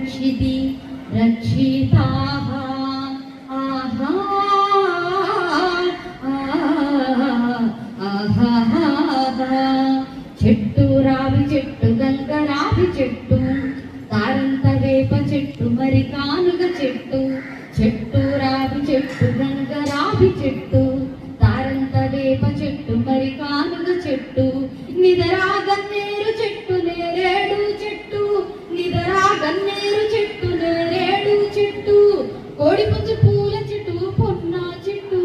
रक्षिति रक्षिताः आहा ఆహా చెట్టు రావి చెట్టు గంగ రావి చెట్టు తారంత వేప చెట్టు మరి కానుగ చెట్టు చెట్టు రావి చెట్టు గంగ రావి చెట్టు తారంత వేప చెట్టు కోడిపుంజు పూల చెట్టు పొన్న చెట్టు.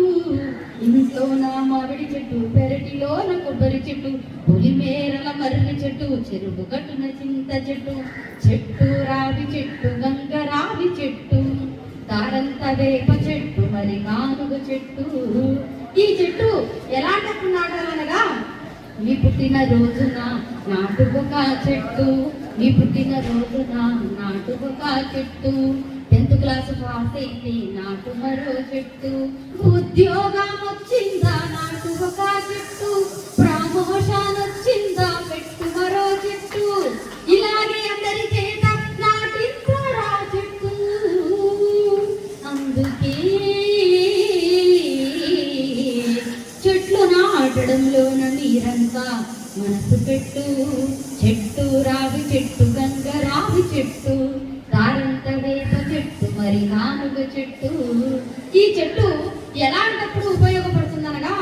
ఇంట్లో నా మామిడి చెట్టు పెరటిలో నా కొబ్బరి చెట్టు పులిమేరల మర్రి చెట్టు చెరువు కట్టున చింత చెట్టు చెట్టు రావి చెట్టు గంగ రావి చెట్టు తారంత వేప చెట్టు మరి కానుగ చెట్టు. ఈ చెట్టు ఎలాంటప్పుడు నాటాలనగా నీ పుట్టిన రోజున నాటుకొక చెట్టు నీ పుట్టిన రోజున నాటుకొక చెట్టు. క్లాస్ పాస్ అయింది నాటు మరో చెట్టు. ఉద్యోగం వచ్చిందా? నాటు ఒక చెట్టు. ప్రమోషన్ వచ్చిందా? పెట్టు మరో చెట్టు. ఇలాగే అందరి చేత నాటిస్తారా చెట్టు. అందుకే చెట్లు నాటడంలోన మీరంతా మనసు పెట్టు. చెట్టు రావి చెట్టు గంగర మరి నానుగ చెట్టు. ఈ చెట్టు ఎలాంటప్పుడు ఉపయోగపడుతుందనగా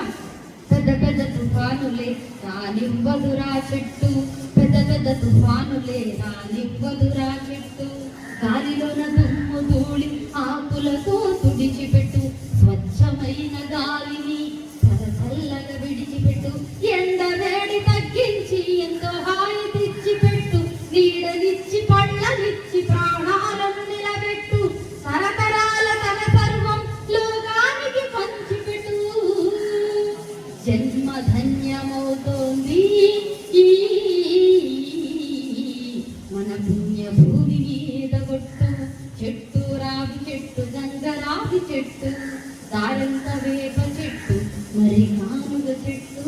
పెద్ద పెద్ద తుఫానులే రానివ్వదురా చెట్టు. పెద్ద పెద్ద తుఫానులే రానివ్వదురా చెట్టు. గాలిలోన దుమ్ము ధూళి ఆకులతో తుడిచిపెట్టు. స్వచ్ఛమైన గాలిని చల్లగా విడిచిపెట్టు. ఎండ వేడి తగ్గించి ఎంతో హాయి తెచ్చిపెట్టు నీడనిచ్చి పళ్ళనిచ్చి ప్రాణాలను నిలబెట్టు. జన్మ ధన్యమవుతోంది. మన పుణ్య భూమి మీద కొట్టు చెట్టు రావి చెట్టు గంగరావి చెట్టు దారంత వేప చెట్టు మరి కానుగ చెట్టు